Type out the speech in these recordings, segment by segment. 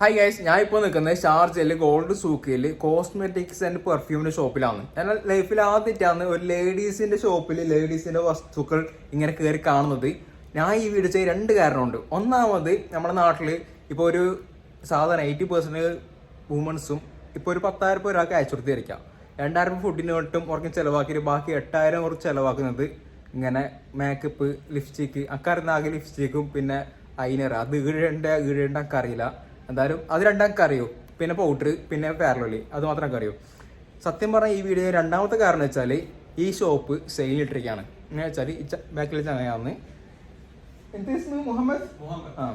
Hi guys ഞാൻ ഇപ്പോൾ നിൽക്കുന്നത് ഷാർജയിൽ ഗോൾഡ് സൂക്കിൽ കോസ്മെറ്റിക്സ് ആൻഡ് പെർഫ്യൂമിന്റെ ഷോപ്പിലാണ് ഞാൻ ലൈഫിൽ ആദ്യമായിട്ടാണ് ഒരു ലേഡീസിന്റെ ഷോപ്പിൽ ലേഡീസിന്റെ വസ്തുക്കൾ ഇങ്ങനെ കയറി കാണുന്നത്. ഞാൻ ഈ വീഡിയോ ചെയ്ത് രണ്ട് കാരണമുണ്ട്. ഒന്നാമത് നമ്മുടെ നാട്ടിൽ ഇപ്പോൾ ഒരു സാധാരണ എയ്റ്റി പെർസെന്റ് വുമൻസും ഇപ്പോൾ ഒരു പത്തായിരം രൂപ ഒരാൾക്ക് അയച്ചു കൊടുത്തിരിക്കാം രണ്ടായിരം ഫുഡിന് വേണ്ടിയിട്ടും ഉറക്കം ചിലവാക്കിയിട്ട് ബാക്കി എട്ടായിരം കുറച്ച് ചിലവാക്കുന്നത് ഇങ്ങനെ മേക്കപ്പ് ലിപ്സ്റ്റിക്ക് അക്കാരുന്ന ആകെ ലിപ്സ്റ്റിക്കും പിന്നെ ഐനർ അത് ഈഴേണ്ട ഈഴേണ്ട ഒക്കെ അറിയില്ല എന്തായാലും അത് രണ്ടാൾക്ക് അറിയൂ പിന്നെ പൗഡർ പിന്നെ ഫെയർലി അത് മാത്രം അറിയോ സത്യം പറഞ്ഞാൽ ഈ വീഡിയോ രണ്ടാമത്തെ കാരണം വെച്ചാൽ ഈ ഷോപ്പ് സെയിൽ ഇട്ടിരിക്കുകയാണ് എന്ന് വെച്ചാൽ ഈ ബാക്കിൽ ചങ്ങയാന്ന് മുഹമ്മദ്? ആ.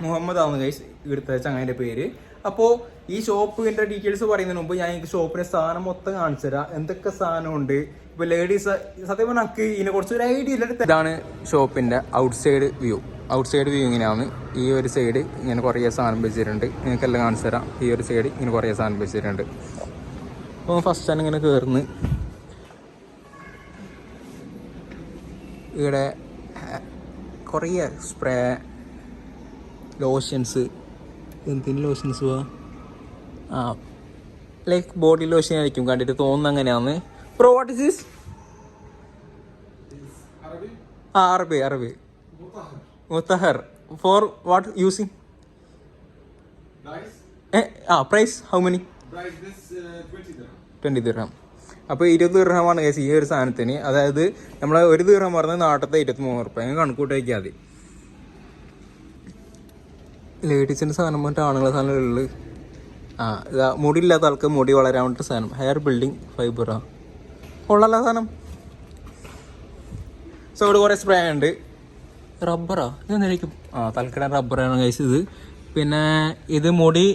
മുഹമ്മദ് ആണ് ഗൈസ് ഇവിടുത്തെ ചങ്ങായിന്റെ പേര്. അപ്പോൾ ഈ ഷോപ്പിന്റെ ഡീറ്റെയിൽസ് പറയുന്നതിന് മുമ്പ് ഞാൻ ഈ ഷോപ്പിന്റെ സാധനം മൊത്തം കാണിച്ചു തരാം. എന്തൊക്കെ സാധനമുണ്ട്? ഇപ്പോൾ ലേഡീസ് സത്യം പറഞ്ഞാൽ എനിക്ക് ഇതിനെ കുറച്ച് ഒരു ഐഡിയ ഇല്ല ഇതാണ് ഷോപ്പിന്റെ outside view outside view ഇങ്ങനെയാണ് ഈ ഒരു സൈഡ് ഇങ്ങനെ കുറേ സാധനം വെച്ചിട്ടുണ്ട്. നിങ്ങൾക്കെല്ലാം കാണിച്ചു തരാം. ഈ ഒരു സൈഡ് ഇങ്ങനെ കുറേ സാധനം വെച്ചിട്ടുണ്ട്. അപ്പോൾ ഫസ്റ്റ് തന്നെ ഇങ്ങനെ കയറുന്നു ഇവിടെ കുറേ സ്പ്രേ ലോഷൻസ് എന്തിന് ലോഷൻസ് പോവാ ആ ലൈക്ക് ബോഡി ലോഷൻ ആയിരിക്കും. കണ്ടിട്ട് തോന്നുന്നു അങ്ങനെയാന്ന് പ്രോ വാട്ട് ഇസ് ദിസ് ആ അറബി അറബി മുത്തഹർ. For what using Price? ആ price how many Price this 20 dirham. Twenty ദിർഹം അപ്പോൾ ഇരുപത് ദിർഹമാണ് കേസ് ഈ ഒരു സാധനത്തിന്. അതായത് നമ്മൾ ഒരു ദിർഹം പറഞ്ഞ നാട്ടത്തെ ഇരുപത്തി മൂന്ന് റുപ്യ അങ്ങനെ കണക്കൂട്ടി വയ്ക്കാൽ മതി. ലേഡീസിന്റെ സാധനം മറ്റേ ആണുങ്ങളെ സാധനങ്ങളിൽ ആ ഇതാ മുടിയില്ലാത്ത ആൾക്ക് മുടി വളരാൻ വേണ്ടിയിട്ട് സാധനം. ഹെയർ ബിൽഡിംഗ് ഫൈബറാ കൊള്ളല്ല സാധനം. സോ ഇവിടെ കുറേ സ്പ്രേ ഉണ്ട്. റബ്ബറാ? ഇതെന്തായിരിക്കും ആ തൽക്കിടാൻ റബ്ബറാണ് കഴിച്ചത് ഇത്. പിന്നെ ഇത് മുടി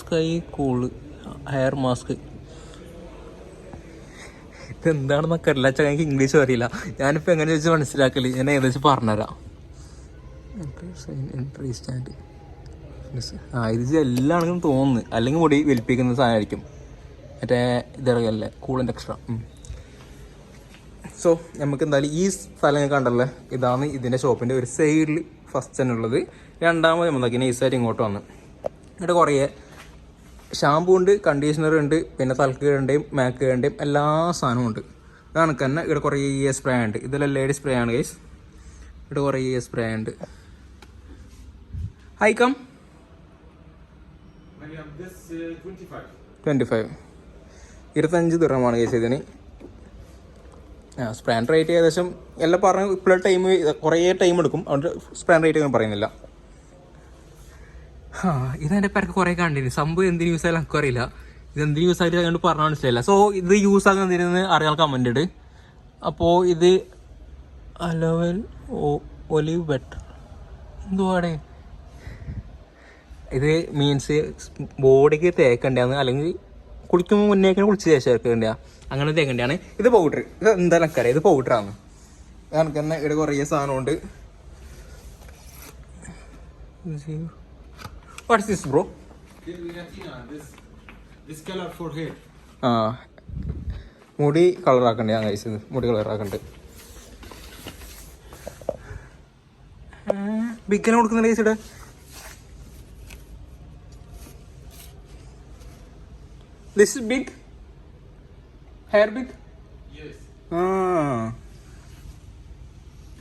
സ്കൈ കൂൾ ഹെയർ മാസ്ക് ഇതെന്താണെന്നൊക്കെ അറിയില്ല. ചാ എനിക്ക് ഇംഗ്ലീഷ് അറിയില്ല. ഞാനിപ്പോൾ എങ്ങനെ ചോദിച്ച് മനസ്സിലാക്കൽ? ഞാൻ ഏകദേശം പറഞ്ഞുതരാം. എൻട്രി സ്റ്റാൻഡ് ആ ഇത് എല്ലാണെങ്കിലും തോന്നുന്നു. അല്ലെങ്കിൽ മുടി വലിപ്പിക്കുന്ന സാധനമായിരിക്കും. മറ്റേ ഇതറിയല്ലേ കൂളിന്റെ എക്സ്ട്രാ സോ നമുക്ക് എന്തായാലും ഈ സ്ഥലം കണ്ടല്ലേ? ഇതാണ് ഇതിന്റെ ഷോപ്പിന്റെ ഒരു സൈഡിൽ ഫസ്റ്റ് തന്നെ ഉള്ളത്. രണ്ടാമത് നമ്മൾ നോക്കി നൈസായിട്ട് ഇങ്ങോട്ട് വന്ന്. എന്നിട്ട് കുറേ ഷാമ്പു ഉണ്ട് കണ്ടീഷണർ ഉണ്ട് പിന്നെ തലക്കുകയുടെയും മേക്കുകയുടെയും എല്ലാ സാധനവും ഉണ്ട്. ഇതാണ് തന്നെ ഇവിടെ കുറേ സ്പ്രേ ഉണ്ട്. ഇതെല്ലാം ലേഡി സ്പ്രേ ആണ് ഗൈസ് ഇവിടെ കുറേ സ്പ്രേ ഉണ്ട്. ഹൈ കം Mariam, this 25. ട്വന്റി ഫൈവ് ഇരുപത്തഞ്ച് ദുരമാണ് ഗൈസ് ഇതിന്. ആ സ്പ്രാൻ റേറ്റ് ഏകദേശം എല്ലാം പറഞ്ഞു ഇപ്പോഴും ടൈം കുറേ ടൈം എടുക്കും. അതുകൊണ്ട് സ്പ്രാൻ റേറ്റ് ഒന്നും പറയുന്നില്ല. ആ ഇതെന്റെ പേർക്ക് കുറേ കണ്ടിന് സംഭവം എന്തിന് യൂസ് ആയാലും എനിക്ക് അറിയില്ല. ഇത് എന്തിന് യൂസ് ആയിട്ട് അതുകൊണ്ട് പറഞ്ഞാൽ മനസ്സിലായില്ല. സോ ഇത് യൂസ് ആകുന്നതിന് അറിയാൻ കമന്റ് ഇട്. അപ്പോൾ ഇത് അലവൻ ഒലിവ് ബെറ്റർ എന്തുവാടെ? ഇത് മീൻസ് ബോഡിക്ക് തേക്കണ്ടാന്ന് അല്ലെങ്കിൽ കുളിക്കുമ്പോൾ മുന്നേക്ക് കുളിച്ച് തേച്ചേക്കണ്ട അങ്ങനെ തേക്കേണ്ടതാണ് ഇത് പൗഡർ ഇത് എന്തായാലും എനിക്കറിയാം ഇത് പൗഡറാണ് എനിക്ക് തന്നെ ഇവിടെ കുറേ സാധനമുണ്ട് വാട്ട്സ് ദിസ് ബ്രോ ആ. മുടി കളറാക്കണ്ടേ ഞാൻ കഴിച്ചത് മുടി കളറാക്കണ്ട് ബിഗിനെ കൊടുക്കുന്നില്ല ചേച്ചിയുടെ this is big? Hair big? Yes. ആ.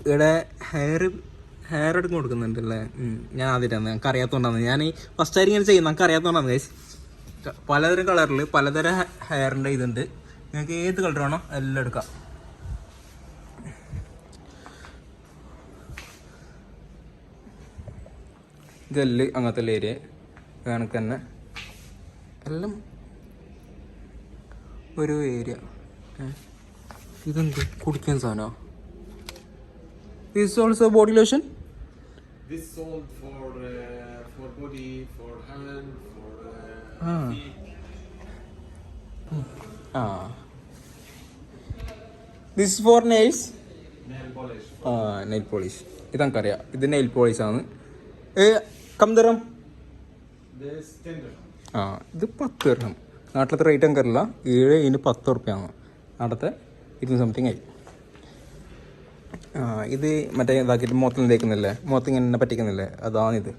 ഇവിടെ ഹെയർ ഹെയർ എടുക്കും കൊടുക്കുന്നുണ്ടല്ലേ. ഞാൻ ആദ്യമായിട്ടാണ്. ഞങ്ങൾക്ക് അറിയാത്തതുകൊണ്ടാണ് ഞാൻ ഈ ഫസ്റ്റ് ആയിട്ട് ഇങ്ങനെ ചെയ്യുന്നത്. നമുക്ക് അറിയാത്തതുകൊണ്ടാണ് ഗൈസ് പലതരം കളറിൽ പലതരം ഹെയറിന്റെ ഇതുണ്ട്. നിങ്ങൾക്ക് ഏത് കളർ വേണോ എല്ലാം എടുക്കാം. ജെല്ല് അങ്ങനത്തെ ഏരിയ കണക്ക് തന്നെ. എല്ലാം ഒരു ഏരിയ ഇതെന്ത്? കുടിക്കാൻ സാധനോ? This also body lotion sold for uh, body for hand for. ആ. This for nails. ആ നെയിൽ പോളിഷ് ഇത് നമുക്കറിയാം ഇത് നെയിൽ പോളിഷ് ആണ്. ഏ കംതരം This 10 dirham. ആ ഇത് പത്ത് ദിർഹം നാട്ടിലത്തെ റേറ്റ് എനിക്കറിയില്ല. ഏഴ് ഇതിന് പത്ത് ഉറുപ്പ്യാണ്. നാട്ടത്തെ ഇരുന്ന് സംതിങ് ആയി. ഇത് മറ്റേ ഇതാക്കിയിട്ട് മുഖത്തിൽ തേക്കുന്നില്ലേ? മുഖത്ത് ഇങ്ങനെ പറ്റിക്കുന്നില്ലേ? അതാണിത്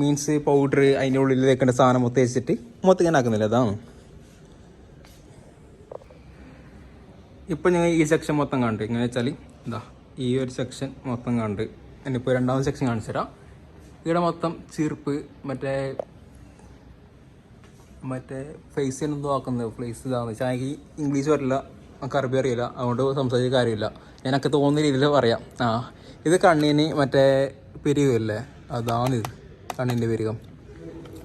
മീൻസ് പൗഡർ അതിന്റെ ഉള്ളിൽ തേക്കേണ്ട സാധനം മൊത്തം വെച്ചിട്ട് മൊത്തം ഇങ്ങനെ ആക്കുന്നില്ലേ? അതാണ്. ഇപ്പം ഞങ്ങൾ ഈ സെക്ഷൻ മൊത്തം കണ്ട്. ഇങ്ങനെ വെച്ചാൽ എന്താ ഈ ഒരു സെക്ഷൻ മൊത്തം കണ്ട്. ഇനിയിപ്പോൾ രണ്ടാമത്തെ സെക്ഷൻ കാണിച്ചു തരാം ഇവിടെ മൊത്തം ചീർപ്പ് മറ്റേ മറ്റേ ഫേസ് എന്തോ ആക്കുന്നത് ഫ്ലേസ് ഇതാന്ന് വെച്ചാൽ എനിക്ക് ഇംഗ്ലീഷ് വരില്ല അറബി അറിയില്ല. അതുകൊണ്ട് സംസാരിച്ച കാര്യമില്ല. ഞാനൊക്കെ തോന്നുന്ന രീതിയിൽ പറയാം. ആ ഇത് കണ്ണിന് മറ്റേ പെരുകല്ലേ അതാണിത് കണ്ണിന്റെ പെരുകം.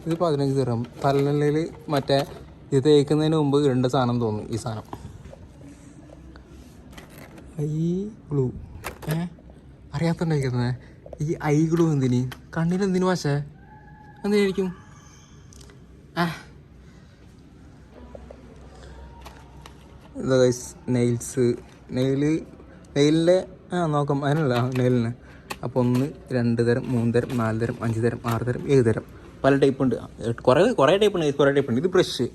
ഇത് പതിനഞ്ച് ദിറം തലനിലയിൽ മറ്റേ ഇത് തേക്കുന്നതിന് മുമ്പ് ഇടേണ്ട സാധനം തോന്നും ഈ സാധനം. Eye glue. ഏ? അറിയാത്തണ്ടായിരിക്കുന്നത് ഈ ഐ ഗ്ലൂ എന്തിന്? കണ്ണിലെന്തിനു പക്ഷേ എന്തിനായിരിക്കും? ആ. ഗൈസ് നെയിൽസ് നെയിൽ നെയിലിന്റെ ആ നോക്കാം. അതിനല്ല നെയിലിന് അപ്പോൾ ഒന്ന് രണ്ട് തരം മൂന്ന് തരം നാല് തരം അഞ്ച് തരം ആറ് തരം ഏഴ് തരം. പല ടൈപ്പ് ഉണ്ട്. കുറേ കുറേ ടൈപ്പ് ഉണ്ട് കുറേ ടൈപ്പ് ഉണ്ട്. ഇത് ബ്രഷ്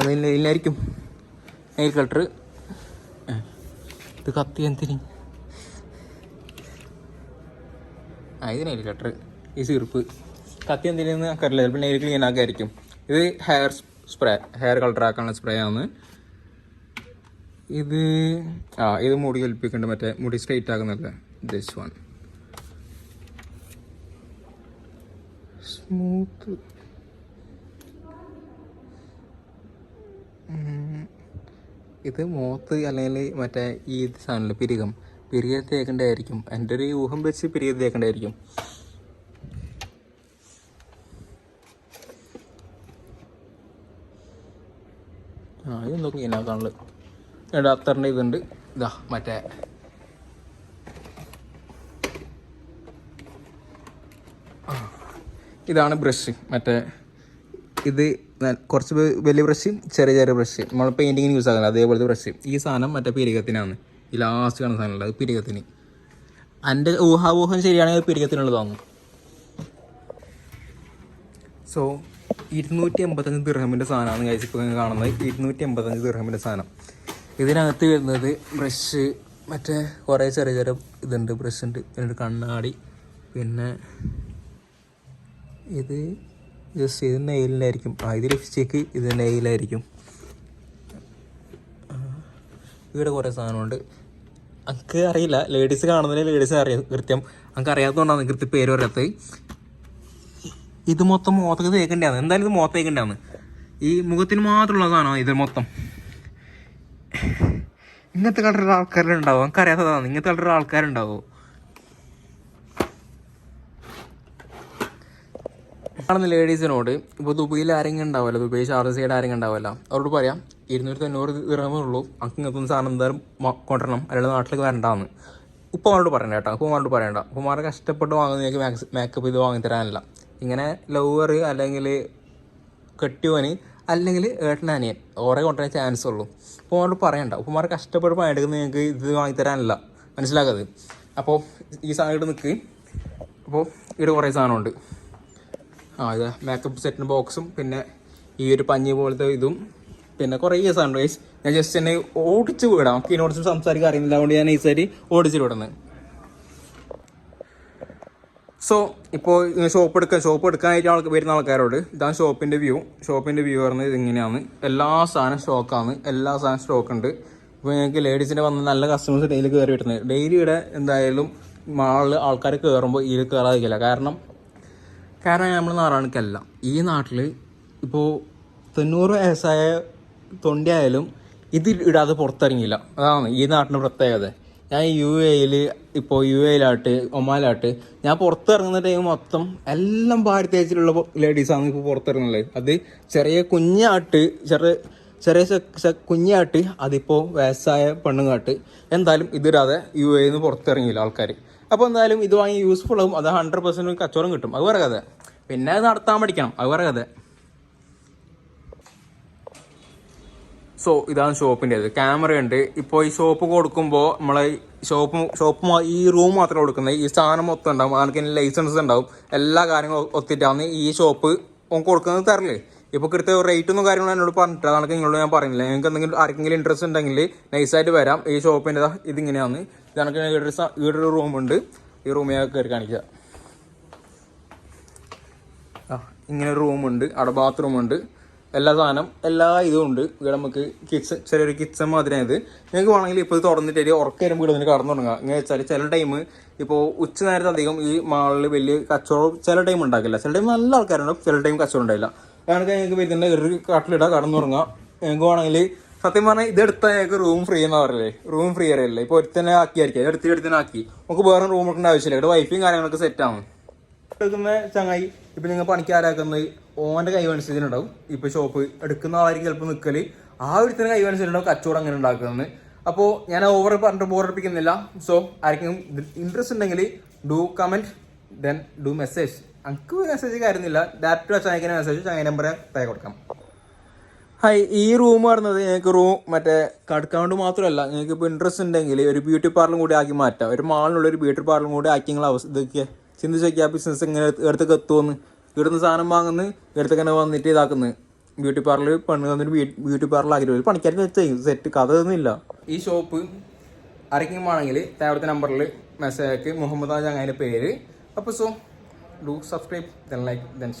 അത് നെയിലായിരിക്കും നെയിൽ കട്ടർ ഇത് കത്തി എന്തിന്? ആ ഇത് നെയിൽ കട്ടർ ഈ സീർപ്പ് കത്തി എന്തിനെന്ന് ചിലപ്പോൾ നെയിൽ ക്ലീൻ ആക്കായിരിക്കും. ഇത് ഹെയർ സ്പ്രേ ഹെയർ കളർ ആക്കാനുള്ള സ്പ്രേ ആണ്. ഇത് ആ ഇത് മുടി കൽപ്പിക്കേണ്ട മറ്റേ മുടി സ്ട്രെയിറ്റ് ആകുന്നല്ലേ ദിസ് വൺ സ്മൂത്ത് ഇത് മോത്ത് അല്ലെങ്കിൽ മറ്റേ ഈ സാധനമല്ലേ പിരികം. പിരിക തേക്കേണ്ടതായിരിക്കും. എന്റെ ഒരു ഊഹം വെച്ച് പിരിയത് തേക്കേണ്ടതായിരിക്കും. ആ ഇതൊന്നും ക്ലീൻ ആക്കാനുള്ളത് അത്തറിന്റെ ഇതുണ്ട്. ഇതാ മറ്റേ ഇതാണ് ബ്രഷ് മറ്റേ ഇത് കുറച്ച് വലിയ ബ്രഷ് ചെറിയ ചെറിയ ബ്രഷ് നമ്മൾ പെയിന്റിങ്ങിന് യൂസ് ആകുന്നത് അതേപോലത്തെ ബ്രഷ് ഈ സാധനം മറ്റേ പിരികത്തിനാണ്. ഈ ലാസ്റ്റ് കാണുന്ന സാധനമുള്ളത് അത് പിരികത്തിന്. എന്റെ ഊഹാവൂഹം ശരിയാണെങ്കിൽ അത് പിരികത്തിനുള്ളതാണ് സോ ഇരുന്നൂറ്റി എൺപത്തഞ്ച് ദിർഹമിന്റെ സാധനമാണ് കഴിച്ചിപ്പോൾ കാണുന്നത്. ഇരുന്നൂറ്റി എൺപത്തഞ്ച് ദിർഹമിന്റെ സാധനം. ഇതിനകത്ത് വരുന്നത് ബ്രഷ് മറ്റേ കുറേ ചെറിയ ചെറിയ ഇതുണ്ട് ബ്രഷ് ഉണ്ട്. പിന്നീട് കണ്ണാടി പിന്നെ ഇത് ജസ്റ്റ് ഇത് നെയിലിനായിരിക്കും ആ ഇത് ലിപ്സ്റ്റിക്ക് ഇത് നെയിലായിരിക്കും ഇവിടെ കുറേ സാധനമുണ്ട്. എനിക്ക് അറിയില്ല. ലേഡീസ് കാണുന്നതിന് ലേഡീസ് അറിയാം കൃത്യം. എനിക്ക് അറിയാത്തതുകൊണ്ടാണ് കൃത്യം പേര് പറയാത്തത്. ഇത് മൊത്തം മുഖത്തേക്ക് തേക്കേണ്ടതാണ്. എന്തായാലും ഇത് മുഖത്തേക്കേണ്ടതാണ് ഈ മുഖത്തിന് മാത്രമുള്ള സാധനമാണ് ഇത് മൊത്തം. ഇങ്ങനത്തെ കളറുള്ള ആൾക്കാരുണ്ടാവും നമുക്ക് അറിയാത്തതാണ് ഇങ്ങനത്തെ കളറുള്ള ആൾക്കാരുണ്ടാവും. കാണുന്ന ലേഡീസിനോട് ഇപ്പോൾ ദുബൈയിൽ ആരെങ്കിലും ഉണ്ടാവില്ല ദുബൈ ഷാർജ് സൈഡ് ആരെങ്കിലും ഉണ്ടാവില്ല അവരോട് പറയാം ഇരുന്നൂറ്റി തൊണ്ണൂറ് ദിറമേ ഉള്ളൂ. അങ്ങ് ഇങ്ങനത്തെ സാധനം എന്തായാലും കൊണ്ടുവരണം. അല്ലെങ്കിൽ നാട്ടിലേക്ക് വരണ്ടാന്ന്. ഉപ്പമാരോട് പറയണ്ട കേട്ടോ. ഉപ്പമാരോട് പറയണ്ട. ഉപ്പമാരെ കഷ്ടപ്പെട്ട് വാങ്ങുന്ന മാക്സ് മേക്കപ്പ് ഇത് വാങ്ങി തരാനല്ല ഇങ്ങനെ ലവർ അല്ലെങ്കിൽ കെട്ടിയോന് അല്ലെങ്കിൽ ഏട്ടനനിയൻ ഓറെ കൊണ്ടുവരാൻ ചാൻസ് ഉള്ളൂ. ഉപ്പമാരോട് പറയണ്ട. ഉപ്പമാർ കഷ്ടപ്പെട്ട് പണിയെടുക്കുന്നത് നിങ്ങൾക്ക് ഇത് വാങ്ങി തരാനല്ല. മനസ്സിലാക്കത്. അപ്പോൾ ഈ സാധനം ഇവിടെ നിൽക്ക് അപ്പോൾ ഇവിടെ കുറേ സാധനമുണ്ട്. ആ ഇത് മേക്കപ്പ് സെറ്റിന് ബോക്സും പിന്നെ ഈ ഒരു പഞ്ഞി പോലത്തെ ഇതും പിന്നെ കുറേ സാധനം ഞാൻ ജസ്റ്റ് എന്നെ ഓടിച്ച് വിടാം. നമുക്ക് ഇതിനോട് സംസാരിക്കാൻ അറിയുന്നില്ല. അതുകൊണ്ട് ഞാൻ ഈ സാരി ഓടിച്ച് വിടുന്നത്. സോ ഇപ്പോൾ ഷോപ്പ് എടുക്കാൻ ഷോപ്പ് എടുക്കാനായിട്ട് ആൾക്ക് വരുന്ന ആൾക്കാരോട് ഇതാണ് ഷോപ്പിന്റെ വ്യൂ ഷോപ്പിന്റെ വ്യൂ പറഞ്ഞത് ഇതിങ്ങനെയാണ് എല്ലാ സാധനം സ്റ്റോക്കാണ് എല്ലാ സാധനം സ്റ്റോക്ക് ഉണ്ട്. ഇപ്പോൾ ഞങ്ങൾക്ക് ലേഡീസിന്റെ വന്ന് നല്ല കസ്റ്റമേഴ്സ് ഡെയിലി കയറി വരുന്നത്. ഡെയിലി ഇവിടെ എന്തായാലും മാളിൽ ആൾക്കാർ കയറുമ്പോൾ ഇതിൽ കയറാതിരിക്കില്ല കാരണം കാരണം നമ്മൾ നാറാണിക്കല്ല ഈ നാട്ടിൽ ഇപ്പോൾ തൊണ്ണൂറ് വയസ്സായ തൊണ്ടിയായാലും ഇത് ഇടാതെ പുറത്തിറങ്ങിയില്ല. അതാണ് ഈ നാട്ടിന്റെ പ്രത്യേകത. ഞാൻ യു എയിൽ ഇപ്പോൾ യു എയിലാട്ട് ഒമാലാട്ട് ഞാൻ പുറത്തിറങ്ങുന്ന ടൈം മൊത്തം എല്ലാം ഭാരതേജിലുള്ള ലേഡീസാണ് ഇപ്പോൾ പുറത്തിറങ്ങുന്നത്. അത് ചെറിയ കുഞ്ഞാട്ട് ചെറിയ ചെറിയ കുഞ്ഞാട്ട് അതിപ്പോൾ വയസ്സായ പെണ്ണുങ്ങാട്ട്. എന്തായാലും ഇതിടാതെ യു എയിൽ നിന്ന് പുറത്തിറങ്ങിയില്ല ആൾക്കാർ അപ്പോൾ എന്തായാലും ഇത് വാങ്ങി യൂസ്ഫുൾ ആകും. അത് ഹൺഡ്രഡ് പെർസെന്റ് കച്ചവടം കിട്ടും. അത് വേറെ കഥ. പിന്നെ അത് നടത്താൻ പഠിക്കണം. അത് വേറെ കഥ. സോ ഇതാണ് ഷോപ്പിന്റെത് ക്യാമറ ഉണ്ട്. ഇപ്പോൾ ഈ ഷോപ്പ് കൊടുക്കുമ്പോൾ നമ്മളെ ഷോപ്പ് ഷോപ്പ് ഈ റൂം മാത്രമേ കൊടുക്കുന്നത് ഈ സാധനം മൊത്തം ഉണ്ടാവും. അതിന് ലൈസൻസ് ഉണ്ടാവും. എല്ലാ കാര്യങ്ങളും ഒത്തിട്ടാണ് ഈ ഷോപ്പ് കൊടുക്കുന്നത് തരല്ലേ? ഇപ്പോൾ കൃത്യ റേറ്റ് ഒന്നും കാര്യങ്ങളും എന്നോട് പറഞ്ഞിട്ട് അതാണ് നിങ്ങളോട് ഞാൻ പറഞ്ഞില്ല? നിങ്ങൾക്ക് എന്തെങ്കിലും ആർക്കെങ്കിലും ഇൻട്രസ്റ്റ് ഉണ്ടെങ്കിൽ നൈസായിട്ട് വരാം. ഈ ഷോപ്പിന്റെ ഇതിങ്ങനെയാണ്. ഇതാണ് ഈടൊരു റൂമുണ്ട് ഈ റൂമിൽ കയറി കാണിക്കുക ഇങ്ങനെ റൂമുണ്ട് അവിടെ ബാത്റൂം ഉണ്ട്. എല്ലാ സാധനം എല്ലാ ഇതും ഉണ്ട്. ഇവിടെ നമുക്ക് കിച്ചൺ ചെറിയൊരു കിച്ചൺ മാതിരിയാണ് ഇത് നിങ്ങൾക്ക് വേണമെങ്കിൽ ഇപ്പോൾ ഇത് തുറന്നിട്ട് ഒരു ഉറക്കം വീട് ഇതിന് കടന്നു തുടങ്ങുക എങ്ങനെ വെച്ചാൽ ചില ടൈം ഇപ്പോൾ ഉച്ച നേരത്തെ അധികം ഈ മാളിൽ വലിയ കച്ചവടം ചില ടൈം ഉണ്ടാക്കില്ല. ചില ടൈം നല്ല ആൾക്കാരുണ്ടാവും ചില ടൈം കച്ചവടം ഉണ്ടായില്ല കാരണം നിങ്ങൾക്ക് വരുന്നുണ്ട് ഒരു കട്ടിലിടാം കടന്നു തുടങ്ങാം. നിങ്ങൾക്ക് വേണമെങ്കിൽ സത്യം പറഞ്ഞാൽ ഇത് എടുത്താൽ ഞങ്ങൾക്ക് റൂം ഫ്രീ എന്ന് പറയല്ലേ റൂം ഫ്രീ അറിയല്ലേ ഇപ്പോൾ ഒരുത്തന്നെ ആക്കിയായിരിക്കും. എടുത്തിട്ട് എടുത്തന്നെ ആക്കി. നമുക്ക് വേറെ റൂം എടുക്കേണ്ട ആവശ്യമില്ല. ഇവിടെ വൈഫും കാര്യങ്ങളൊക്കെ സെറ്റ് ആവും. എടുക്കുന്ന ചങ്ങായി. ഇപ്പൊ നിങ്ങൾ പണിക്ക് ആരാക്കുന്നത്? ഓന്റെ കൈ മനസ്സിലുണ്ടാവും. ഇപ്പൊ ഷോപ്പ് എടുക്കുന്ന ആളായിരിക്കും ചിലപ്പോൾ നിൽക്കൽ ആ ഒരു ഒരുത്തിന് കൈ മനസ്സിലുണ്ടാവും കച്ചവടം അങ്ങനെ ഉണ്ടാക്കുന്നത്. അപ്പോൾ ഞാൻ ഓവർ പറഞ്ഞിട്ട് ബോറടിപ്പിക്കുന്നില്ല സോ ആർക്കും ഇൻട്രസ്റ്റ് ഉണ്ടെങ്കിൽ do comment then do message എനിക്ക് മെസ്സേജ് കാര്യമൊന്നുമില്ല. ഡയറക്റ്റ് ചങ്ങായിക്കുന്ന മെസ്സേജ് ചായ നമ്പർ തയ്യ കൊടുക്കാം. ഹായ് ഈ റൂം പറഞ്ഞത് ഞങ്ങൾക്ക് റൂം മറ്റേ കടക്കാണ്ട് മാത്രമല്ല ഞങ്ങൾക്ക് ഇപ്പോൾ ഇൻട്രസ്റ്റ് ഉണ്ടെങ്കിൽ ഒരു ബ്യൂട്ടി പാർലറും കൂടി ആക്കി മാറ്റാം. ഒരു മാളിനുള്ള ഒരു ബ്യൂട്ടി പാർലറും കൂടി ആക്കി അവസ്ഥ ഇതൊക്കെ ചിന്തിച്ച് നോക്കിയാൽ ബിസിനസ് ഇങ്ങനെ എടുത്തൊക്കെ എത്തുമെന്ന് ഇവിടുന്ന് സാധനം വാങ്ങുന്ന ഇടത്തൊക്കെ വന്നിട്ട് ഇതാക്കുന്നത് ബ്യൂട്ടി പാർലർ പെണ്ണ് വന്നിട്ട് ബ്യൂട്ടി പാർലർ ആക്കി ഒരു പണിക്കാർക്ക് ചെയ്യും. സെറ്റ് കഥ ഈ ഷോപ്പ് ആരെങ്കിലും ആണെങ്കിൽ താഴത്തെ നമ്പറിൽ മെസ്സേജ് ആക്കി മുഹമ്മദ് ചങ്ങാന്റെ പേര്. അപ്പോൾ so do subscribe then like then